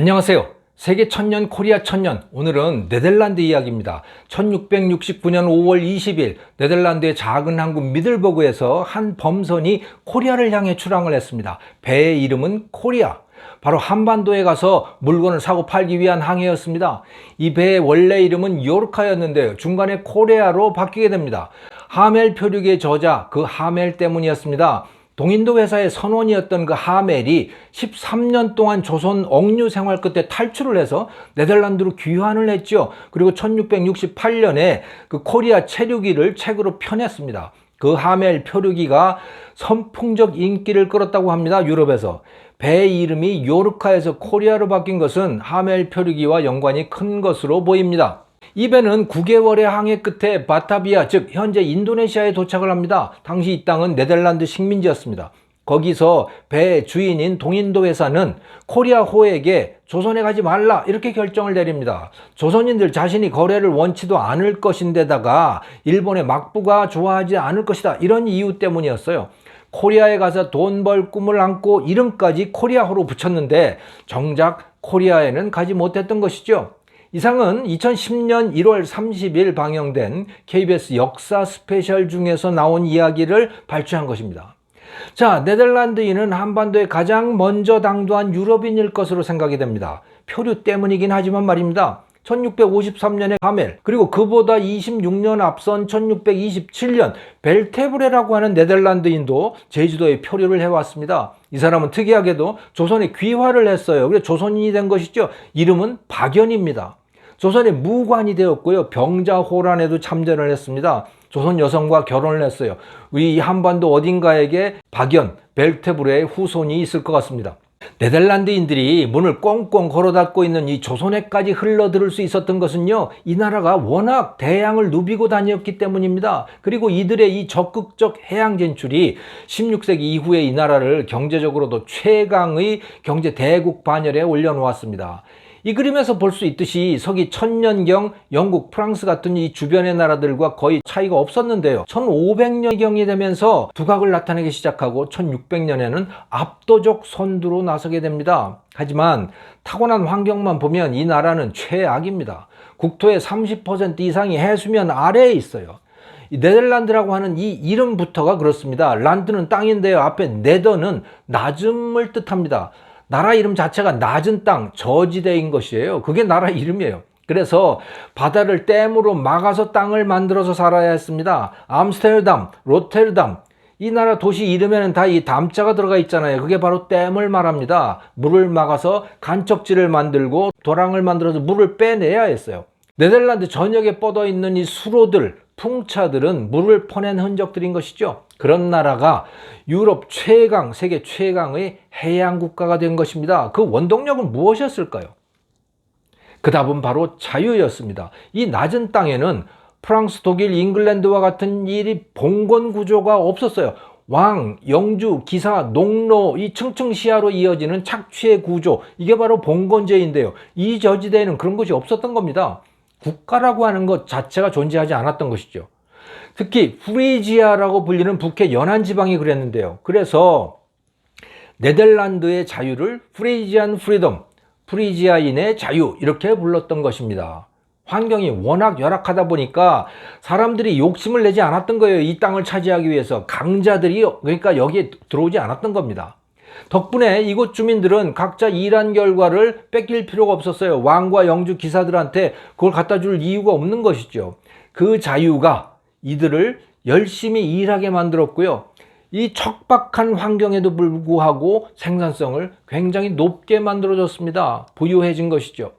안녕하세요. 세계 천년 코리아 천년 오늘은 네덜란드 이야기입니다. 1669년 5월 20일 네덜란드의 작은 항구 미들버그에서 한 범선이 코리아를 향해 출항을 했습니다. 배의 이름은 코리아. 바로 한반도에 가서 물건을 사고 팔기 위한 항해였습니다. 이 배의 원래 이름은 요르카였는데 중간에 코리아로 바뀌게 됩니다. 하멜 표류기의 저자 그 하멜 때문이었습니다. 동인도 회사의 선원이었던 그 하멜이 13년 동안 조선 억류 생활 끝에 탈출을 해서 네덜란드로 귀환을 했죠. 그리고 1668년에 그 코리아 체류기를 책으로 펴냈습니다. 그 하멜 표류기가 선풍적 인기를 끌었다고 합니다. 유럽에서. 배 이름이 요르카에서 코리아로 바뀐 것은 하멜 표류기와 연관이 큰 것으로 보입니다. 이 배는 9개월의 항해 끝에 바타비아, 즉 현재 인도네시아에 도착을 합니다. 당시 이 땅은 네덜란드 식민지였습니다. 거기서 배 주인인 동인도 회사는 코리아호에게 조선에 가지 말라 이렇게 결정을 내립니다. 조선인들 자신이 거래를 원치도 않을 것인데다가 일본의 막부가 좋아하지 않을 것이다 이런 이유 때문이었어요. 코리아에 가서 돈 벌 꿈을 안고 이름까지 코리아호로 붙였는데 정작 코리아에는 가지 못했던 것이죠. 이상은 2010년 1월 30일 방영된 KBS 역사 스페셜 중에서 나온 이야기를 발췌한 것입니다. 자, 네덜란드인은 한반도에 가장 먼저 당도한 유럽인일 것으로 생각이 됩니다. 표류 때문이긴 하지만 말입니다. 1653년에 하멜, 그리고 그보다 26년 앞선 1627년 벨테브레라고 하는 네덜란드인도 제주도에 표류를 해왔습니다. 이 사람은 특이하게도 조선에 귀화를 했어요. 그래서 조선인이 된 것이죠. 이름은 박연입니다. 조선의 무관이 되었고요. 병자호란에도 참전을 했습니다. 조선 여성과 결혼을 했어요. 이 한반도 어딘가에게 박연, 벨테브레의 후손이 있을 것 같습니다. 네덜란드인들이 문을 꽁꽁 걸어 닫고 있는 이 조선에까지 흘러들을 수 있었던 것은요, 이 나라가 워낙 대양을 누비고 다녔기 때문입니다. 그리고 이들의 이 적극적 해양 진출이 16세기 이후에 이 나라를 경제적으로도 최강의 경제 대국 반열에 올려놓았습니다. 이 그림에서 볼 수 있듯이 서기 천년경 영국, 프랑스 같은 이 주변의 나라들과 거의 차이가 없었는데요. 1500년경이 되면서 두각을 나타내기 시작하고 1600년에는 압도적 선두로 나서게 됩니다. 하지만 타고난 환경만 보면 이 나라는 최악입니다. 국토의 30% 이상이 해수면 아래에 있어요. 네덜란드라고 하는 이 이름부터가 그렇습니다. 란드는 땅인데요. 앞에 네더는 낮음을 뜻합니다. 나라 이름 자체가 낮은 땅, 저지대인 것이에요. 그게 나라 이름이에요. 그래서 바다를 댐으로 막아서 땅을 만들어서 살아야 했습니다. 암스테르담, 로테르담, 이 나라 도시 이름에는 다 이 담자가 들어가 있잖아요. 그게 바로 댐을 말합니다. 물을 막아서 간척지를 만들고 도랑을 만들어서 물을 빼내야 했어요. 네덜란드 전역에 뻗어 있는 이 수로들, 풍차들은 물을 퍼낸 흔적들인 것이죠. 그런 나라가 유럽 최강, 세계 최강의 해양 국가가 된 것입니다. 그 원동력은 무엇이었을까요? 그 답은 바로 자유였습니다. 이 낮은 땅에는 프랑스, 독일, 잉글랜드와 같은 일이 봉건 구조가 없었어요. 왕, 영주, 기사, 농로, 이 층층시야로 이어지는 착취의 구조, 이게 바로 봉건제인데요. 이 저지대에는 그런 것이 없었던 겁니다. 국가라고 하는 것 자체가 존재하지 않았던 것이죠. 특히 프리지아라고 불리는 북해 연안 지방이 그랬는데요. 그래서 네덜란드의 자유를 프리지안 프리덤, 프리지아인의 자유 이렇게 불렀던 것입니다. 환경이 워낙 열악하다 보니까 사람들이 욕심을 내지 않았던 거예요. 이 땅을 차지하기 위해서 강자들이 그러니까 여기에 들어오지 않았던 겁니다. 덕분에 이곳 주민들은 각자 일한 결과를 뺏길 필요가 없었어요. 왕과 영주 기사들한테 그걸 갖다 줄 이유가 없는 것이죠. 그 자유가 이들을 열심히 일하게 만들었고요. 이 척박한 환경에도 불구하고 생산성을 굉장히 높게 만들어줬습니다. 부유해진 것이죠.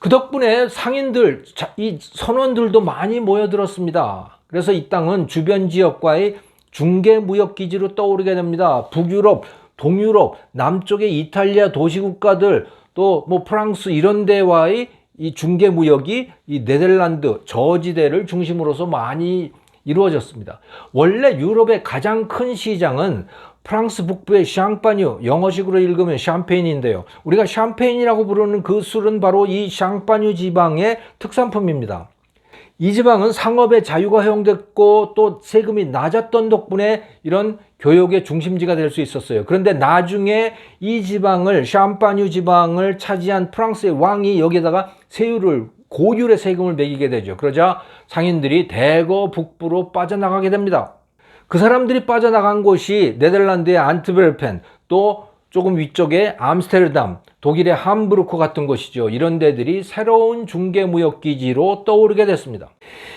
그 덕분에 상인들, 이 선원들도 많이 모여들었습니다. 그래서 이 땅은 주변 지역과의 중개 무역 기지로 떠오르게 됩니다. 북유럽, 동유럽, 남쪽의 이탈리아 도시국가들, 또 뭐 프랑스 이런 데와의 이 중개 무역이 이 네덜란드 저지대를 중심으로서 많이 이루어졌습니다. 원래 유럽의 가장 큰 시장은 프랑스 북부의 샹파뉴, 영어식으로 읽으면 샴페인인데요. 우리가 샴페인이라고 부르는 그 술은 바로 이 샹파뉴 지방의 특산품입니다. 이 지방은 상업의 자유가 허용됐고 또 세금이 낮았던 덕분에 이런 교역의 중심지가 될 수 있었어요. 그런데 나중에 이 지방을 샴파뉴 지방을 차지한 프랑스의 왕이 여기다가 세율을 고율의 세금을 매기게 되죠. 그러자 상인들이 대거 북부로 빠져나가게 됩니다. 그 사람들이 빠져나간 곳이 네덜란드의 안트베르펜 또 조금 위쪽에 암스테르담, 독일의 함부르크 같은 곳이죠. 이런 데들이 새로운 중개무역기지로 떠오르게 됐습니다.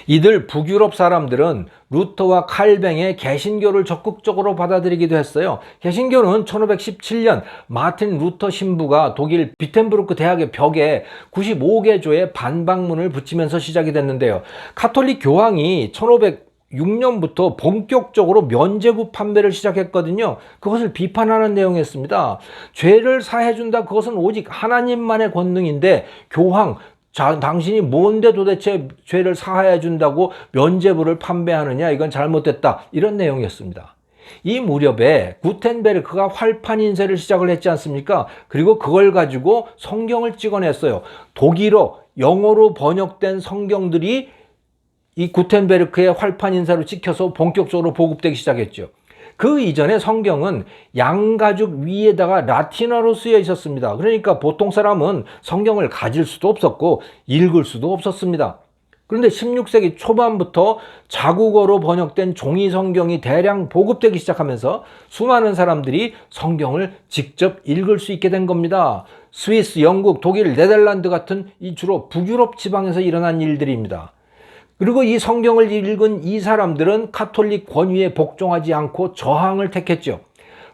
이들 북유럽 사람들은 루터와 칼뱅의 개신교를 적극적으로 받아들이기도 했어요. 개신교는 1517년 마틴 루터 신부가 독일 비텐부르크 대학의 벽에 95개 조의 반박문을 붙이면서 시작이 됐는데요. 카톨릭 교황이 1500 6년부터 본격적으로 면제부 판매를 시작했거든요. 그것을 비판하는 내용이었습니다. 죄를 사해준다. 그것은 오직 하나님만의 권능인데 교황, 자, 당신이 뭔데 도대체 죄를 사해준다고 면제부를 판매하느냐. 이건 잘못됐다. 이런 내용이었습니다. 이 무렵에 구텐베르크가 활판 인쇄를 시작을 했지 않습니까? 그리고 그걸 가지고 성경을 찍어냈어요. 독일어, 영어로 번역된 성경들이 이 구텐베르크의 활판 인사로 찍혀서 본격적으로 보급되기 시작했죠. 그 이전에 성경은 양가죽 위에다가 라틴어로 쓰여 있었습니다. 그러니까 보통 사람은 성경을 가질 수도 없었고 읽을 수도 없었습니다. 그런데 16세기 초반부터 자국어로 번역된 종이 성경이 대량 보급되기 시작하면서 수많은 사람들이 성경을 직접 읽을 수 있게 된 겁니다. 스위스, 영국, 독일, 네덜란드 같은 이 주로 북유럽 지방에서 일어난 일들입니다. 그리고 이 성경을 읽은 이 사람들은 카톨릭 권위에 복종하지 않고 저항을 택했죠.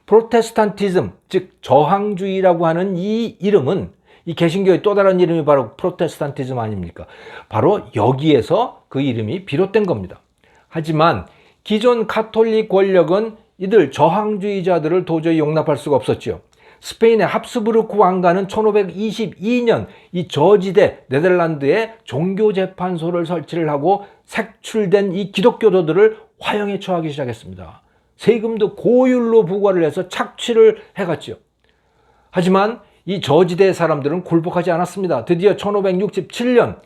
프로테스탄티즘, 즉 저항주의라고 하는 이 이름은 이 개신교의 또 다른 이름이 바로 프로테스탄티즘 아닙니까? 바로 여기에서 그 이름이 비롯된 겁니다. 하지만 기존 카톨릭 권력은 이들 저항주의자들을 도저히 용납할 수가 없었죠. 스페인의 합스부르크 왕가는 1522년 이 저지대 네덜란드에 종교재판소를 설치를 하고 색출된 이 기독교도들을 화형에 처하기 시작했습니다. 세금도 고율로 부과를 해서 착취를 해갔죠. 하지만 이 저지대 사람들은 굴복하지 않았습니다. 드디어 1567년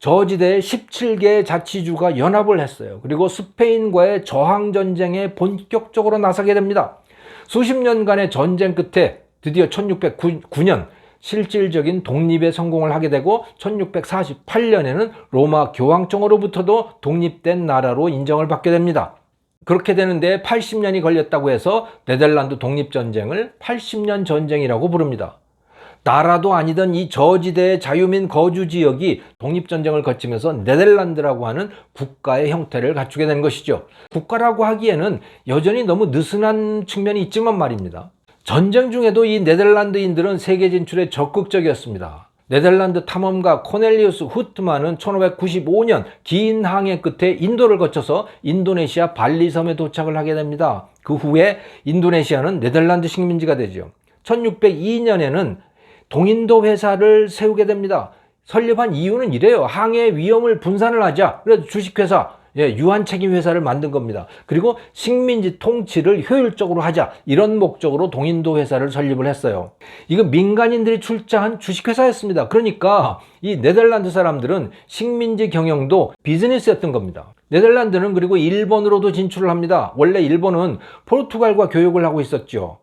저지대의 17개 자치주가 연합을 했어요. 그리고 스페인과의 저항전쟁에 본격적으로 나서게 됩니다. 수십 년간의 전쟁 끝에 드디어 1609년 실질적인 독립에 성공을 하게 되고 1648년에는 로마 교황청으로부터도 독립된 나라로 인정을 받게 됩니다. 그렇게 되는데 80년이 걸렸다고 해서 네덜란드 독립전쟁을 80년 전쟁이라고 부릅니다. 나라도 아니던 이 저지대의 자유민 거주 지역이 독립전쟁을 거치면서 네덜란드라고 하는 국가의 형태를 갖추게 된 것이죠. 국가라고 하기에는 여전히 너무 느슨한 측면이 있지만 말입니다. 전쟁 중에도 이 네덜란드인들은 세계 진출에 적극적이었습니다. 네덜란드 탐험가 코넬리우스 후트만은 1595년 긴 항해 끝에 인도를 거쳐서 인도네시아 발리섬에 도착을 하게 됩니다. 그 후에 인도네시아는 네덜란드 식민지가 되죠. 1602년에는 동인도 회사를 세우게 됩니다. 설립한 이유는 이래요. 항해 위험을 분산을 하자. 그래서 주식회사, 예, 유한 책임 회사를 만든 겁니다. 그리고 식민지 통치를 효율적으로 하자. 이런 목적으로 동인도 회사를 설립을 했어요. 이거 민간인들이 출자한 주식회사였습니다. 그러니까 이 네덜란드 사람들은 식민지 경영도 비즈니스였던 겁니다. 네덜란드는 그리고 일본으로도 진출을 합니다. 원래 일본은 포르투갈과 교역을 하고 있었죠.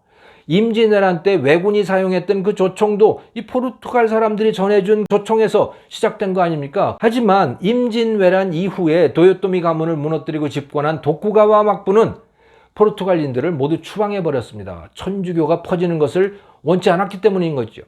임진왜란 때 왜군이 사용했던 그 조총도 이 포르투갈 사람들이 전해준 조총에서 시작된 거 아닙니까? 하지만 임진왜란 이후에 도요토미 가문을 무너뜨리고 집권한 도쿠가와 막부는 포르투갈인들을 모두 추방해 버렸습니다. 천주교가 퍼지는 것을 원치 않았기 때문인 거죠.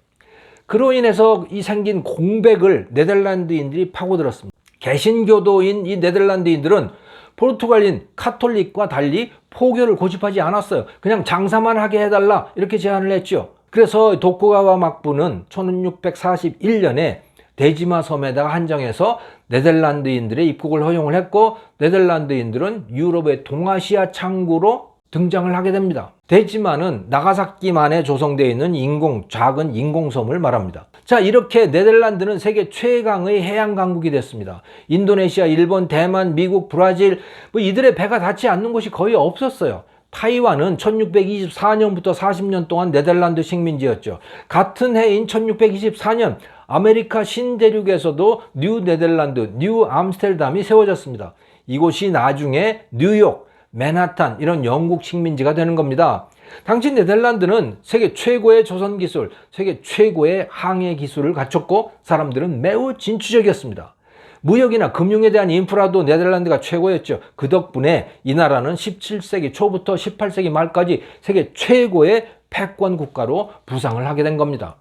그로 인해서 이 생긴 공백을 네덜란드인들이 파고들었습니다. 개신교도인 이 네덜란드인들은 포르투갈인 카톨릭과 달리 포교를 고집하지 않았어요. 그냥 장사만 하게 해달라 이렇게 제안을 했죠. 그래서 도쿠가와 막부는 1641년에 데지마 섬에다가 한정해서 네덜란드인들의 입국을 허용을 했고 네덜란드인들은 유럽의 동아시아 창구로 등장을 하게 됩니다. 데지마는 나가사키만에 조성되어 있는 인공 작은 인공섬을 말합니다. 자 이렇게 네덜란드는 세계 최강의 해양 강국이 됐습니다. 인도네시아, 일본, 대만, 미국, 브라질 뭐 이들의 배가 닿지 않는 곳이 거의 없었어요. 타이완은 1624년부터 40년 동안 네덜란드 식민지였죠. 같은 해인 1624년 아메리카 신대륙에서도 뉴 네덜란드, 뉴 암스테르담이 세워졌습니다. 이곳이 나중에 뉴욕, 맨하탄 이런 영국 식민지가 되는 겁니다. 당시 네덜란드는 세계 최고의 조선 기술, 세계 최고의 항해 기술을 갖췄고 사람들은 매우 진취적이었습니다. 무역이나 금융에 대한 인프라도 네덜란드가 최고였죠. 그 덕분에 이 나라는 17세기 초부터 18세기 말까지 세계 최고의 패권 국가로 부상을 하게 된 겁니다.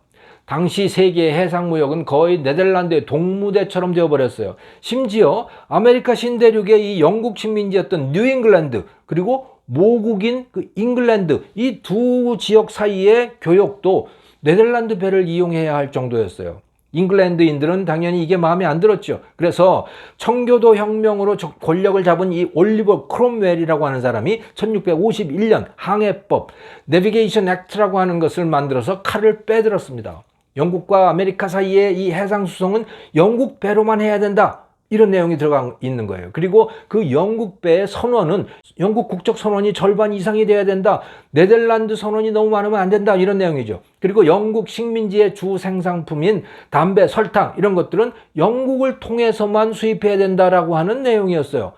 당시 세계의 해상 무역은 거의 네덜란드의 동무대처럼 되어버렸어요. 심지어 아메리카 신대륙의 이 영국 식민지였던 뉴잉글랜드 그리고 모국인 그 잉글랜드 이 두 지역 사이의 교역도 네덜란드 배를 이용해야 할 정도였어요. 잉글랜드인들은 당연히 이게 마음에 안 들었죠. 그래서 청교도 혁명으로 저- 권력을 잡은 이 올리버 크롬웰이라고 하는 사람이 1651년 항해법, 내비게이션 액트라고 하는 것을 만들어서 칼을 빼들었습니다. 영국과 아메리카 사이의 이 해상 수송은 영국 배로만 해야 된다. 이런 내용이 들어가 있는 거예요. 그리고 그 영국 배의 선원은 영국 국적 선원이 절반 이상이 돼야 된다. 네덜란드 선원이 너무 많으면 안 된다. 이런 내용이죠. 그리고 영국 식민지의 주 생산품인 담배, 설탕 이런 것들은 영국을 통해서만 수입해야 된다라고 하는 내용이었어요.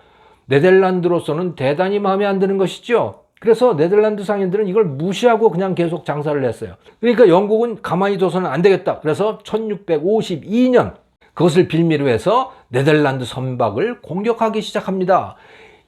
네덜란드로서는 대단히 마음에 안 드는 것이죠. 그래서 네덜란드 상인들은 이걸 무시하고 그냥 계속 장사를 했어요. 그러니까 영국은 가만히 둬서는 안 되겠다. 그래서 1652년 그것을 빌미로 해서 네덜란드 선박을 공격하기 시작합니다.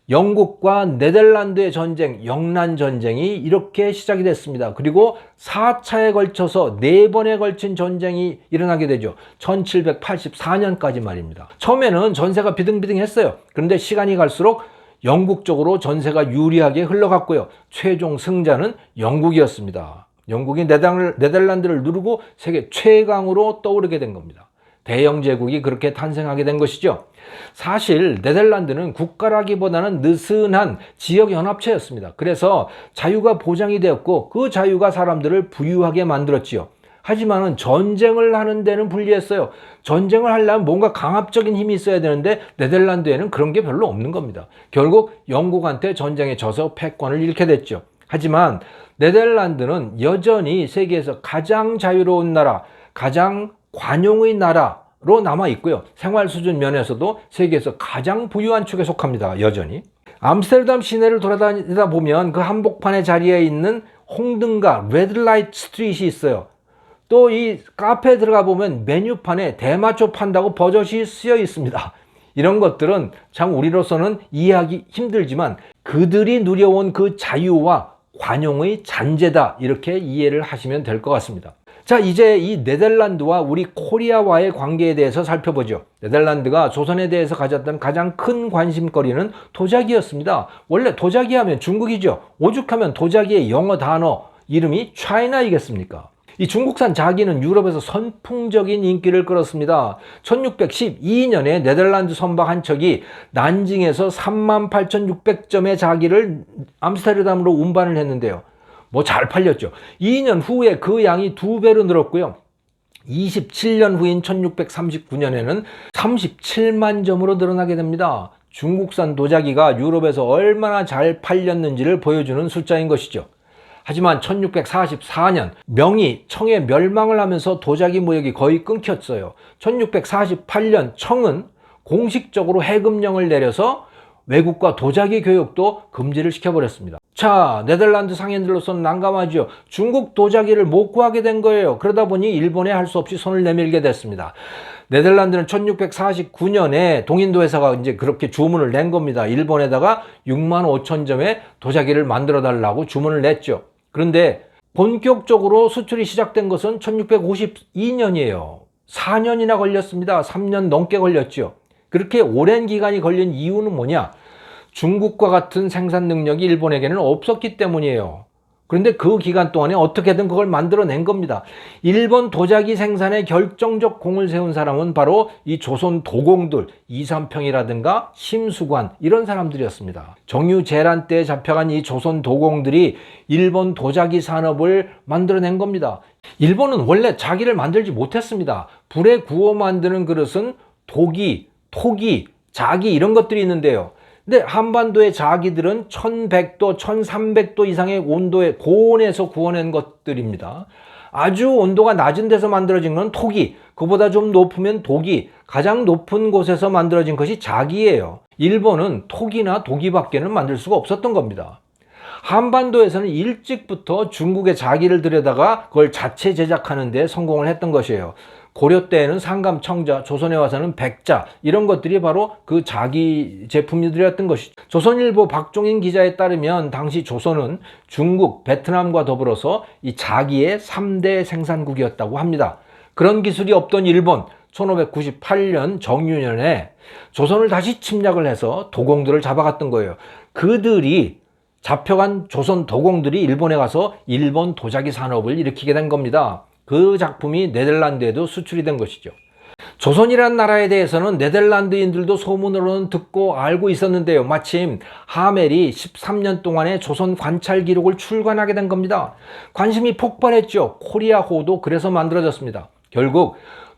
영국과 네덜란드의 전쟁, 영란 전쟁이 이렇게 시작이 됐습니다. 그리고 4차에 걸쳐서 4번에 걸친 전쟁이 일어나게 되죠. 1784년까지 말입니다. 처음에는 전세가 비등비등했어요. 그런데 시간이 갈수록 영국 쪽으로 전세가 유리하게 흘러갔고요. 최종 승자는 영국이었습니다. 영국이 네덜- 네덜란드를 누르고 세계 최강으로 떠오르게 된 겁니다. 대영 제국이 그렇게 탄생하게 된 것이죠. 사실 네덜란드는 국가라기보다는 느슨한 지역 연합체였습니다. 그래서 자유가 보장이 되었고 그 자유가 사람들을 부유하게 만들었지요. 하지만은 전쟁을 하는 데는 불리했어요. 전쟁을 하려면 뭔가 강압적인 힘이 있어야 되는데 네덜란드에는 그런 게 별로 없는 겁니다. 결국 영국한테 전쟁에 져서 패권을 잃게 됐죠. 하지만 네덜란드는 여전히 세계에서 가장 자유로운 나라, 가장 관용의 나라로 남아 있고요. 생활 수준 면에서도 세계에서 가장 부유한 축에 속합니다. 여전히. 암스테르담 시내를 돌아다니다 보면 그 한복판의 자리에 있는 홍등가 레드라이트 스트릿이 있어요. 또 이 카페에 들어가 보면 메뉴판에 대마초 판다고 버젓이 쓰여 있습니다. 이런 것들은 참 우리로서는 이해하기 힘들지만 그들이 누려온 그 자유와 관용의 잔재다 이렇게 이해를 하시면 될 것 같습니다. 자 이제 이 네덜란드와 우리 코리아와의 관계에 대해서 살펴보죠. 네덜란드가 조선에 대해서 가졌던 가장 큰 관심거리는 도자기였습니다. 원래 도자기 하면 중국이죠. 오죽하면 도자기의 영어 단어 이름이 차이나이겠습니까? 이 중국산 자기는 유럽에서 선풍적인 인기를 끌었습니다. 1612년에 네덜란드 선박 한 척이 난징에서 38,600점의 자기를 암스테르담으로 운반을 했는데요. 뭐 잘 팔렸죠. 2년 후에 그 양이 두 배로 늘었고요. 27년 후인 1639년에는 37만 점으로 늘어나게 됩니다. 중국산 도자기가 유럽에서 얼마나 잘 팔렸는지를 보여주는 숫자인 것이죠. 하지만 1644년 명이 청의 멸망을 하면서 도자기 무역이 거의 끊겼어요. 1648년 청은 공식적으로 해금령을 내려서 외국과 도자기 교육도 금지를 시켜버렸습니다. 자, 네덜란드 상인들로서는 난감하죠. 중국 도자기를 못 구하게 된 거예요. 그러다 보니 일본에 할 수 없이 손을 내밀게 됐습니다. 네덜란드는 1649년에 동인도 회사가 이제 그렇게 주문을 낸 겁니다. 일본에다가 6만 5천 점의 도자기를 만들어 달라고 주문을 냈죠. 그런데 본격적으로 수출이 시작된 것은 1652년이에요. 4년이나 걸렸습니다. 3년 넘게 걸렸죠. 그렇게 오랜 기간이 걸린 이유는 뭐냐? 중국과 같은 생산 능력이 일본에게는 없었기 때문이에요. 그런데 그 기간 동안에 어떻게든 그걸 만들어낸 겁니다. 일본 도자기 생산에 결정적 공을 세운 사람은 바로 이 조선 도공들, 이삼평이라든가 심수관 이런 사람들이었습니다. 정유재란 때 잡혀간 이 조선 도공들이 일본 도자기 산업을 만들어낸 겁니다. 일본은 원래 자기를 만들지 못했습니다. 불에 구워 만드는 그릇은 도기, 토기, 자기 이런 것들이 있는데요. 근데 한반도의 자기들은 1100도, 1300도 이상의 온도에 고온에서 구워낸 것들입니다. 아주 온도가 낮은 데서 만들어진 건 토기, 그보다 좀 높으면 독이, 가장 높은 곳에서 만들어진 것이 자기예요. 일본은 토기나 독이밖에는 만들 수가 없었던 겁니다. 한반도에서는 일찍부터 중국의 자기를 들여다가 그걸 자체 제작하는 데 성공을 했던 것이에요. 고려 때에는 상감, 청자, 조선에 와서는 백자 이런 것들이 바로 그 자기 제품들이었던 것이죠. 조선일보 박종인 기자에 따르면 당시 조선은 중국, 베트남과 더불어서 이 자기의 3대 생산국이었다고 합니다. 그런 기술이 없던 일본 1598년 정유년에 조선을 다시 침략을 해서 도공들을 잡아갔던 거예요. 그들이 잡혀간 조선 도공들이 일본에 가서 일본 도자기 산업을 일으키게 된 겁니다. 그 작품이 네덜란드에도 수출이 된 것이죠. 조선이란 나라에 대해서는 네덜란드인들도 소문으로는 듣고 알고 있었는데요. 마침 하멜이 13년 동안의 조선 관찰 기록을 출간하게 된 겁니다. 관심이 폭발했죠. 코리아호도 그래서 만들어졌습니다. 결국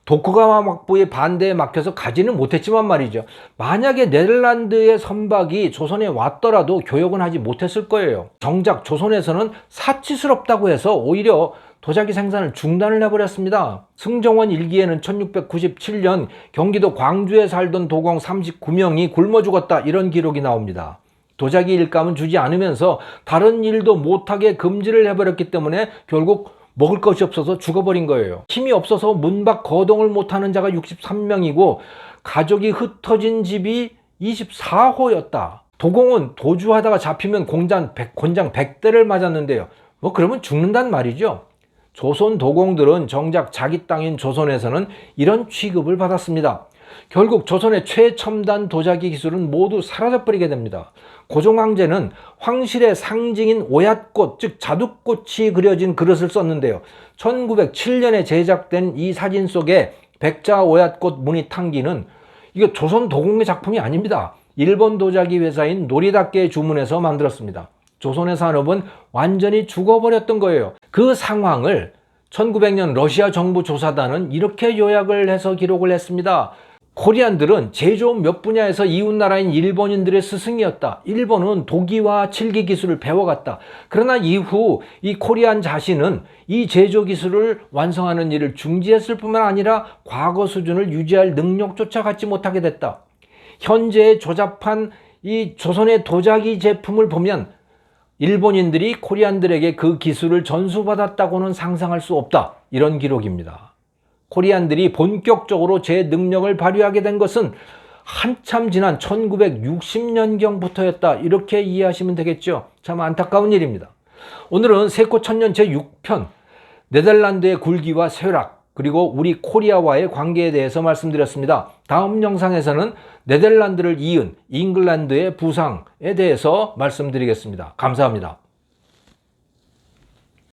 도쿠가와 막부의 반대에 막혀서 가지는 못했지만 말이죠. 만약에 네덜란드의 선박이 조선에 왔더라도 교역은 하지 못했을 거예요. 정작 조선에서는 사치스럽다고 해서 오히려 도자기 생산을 중단을 해버렸습니다. 승정원 일기에는 1697년 경기도 광주에 살던 도공 39명이 굶어 죽었다 이런 기록이 나옵니다. 도자기 일감은 주지 않으면서 다른 일도 못하게 금지를 해버렸기 때문에 결국 먹을 것이 없어서 죽어버린 거예요. 힘이 없어서 문 밖 거동을 못하는 자가 63명이고 가족이 흩어진 집이 24호였다. 도공은 도주하다가 잡히면 공장 100, 곤장 100대를 맞았는데요. 뭐 그러면 죽는단 말이죠. 조선 도공들은 정작 자기 땅인 조선에서는 이런 취급을 받았습니다. 결국 조선의 최첨단 도자기 기술은 모두 사라져버리게 됩니다. 고종황제는 황실의 상징인 오얏꽃, 즉 자두꽃이 그려진 그릇을 썼는데요. 1907년에 제작된 이 사진 속에 백자 오얏꽃 무늬 탕기는 이거 조선 도공의 작품이 아닙니다. 일본 도자기 회사인 노리다케 주문해서 만들었습니다. 조선의 산업은 완전히 죽어버렸던 거예요. 그 상황을 1900년 러시아 정부 조사단은 이렇게 요약을 해서 기록을 했습니다. 코리안들은 제조업 몇 분야에서 이웃나라인 일본인들의 스승이었다. 일본은 도기와 칠기 기술을 배워갔다. 그러나 이후 이 코리안 자신은 이 제조 기술을 완성하는 일을 중지했을 뿐만 아니라 과거 수준을 유지할 능력조차 갖지 못하게 됐다. 현재 조잡한 이 조선의 도자기 제품을 보면 일본인들이 코리안들에게 그 기술을 전수받았다고는 상상할 수 없다. 이런 기록입니다. 코리안들이 본격적으로 제 능력을 발휘하게 된 것은 한참 지난 1960년경부터였다. 이렇게 이해하시면 되겠죠. 참 안타까운 일입니다. 오늘은 세코 천년 제6편 네덜란드의 굴기와 쇠락 그리고 우리 코리아와의 관계에 대해서 말씀드렸습니다. 다음 영상에서는 네덜란드를 이은 잉글랜드의 부상에 대해서 말씀드리겠습니다. 감사합니다.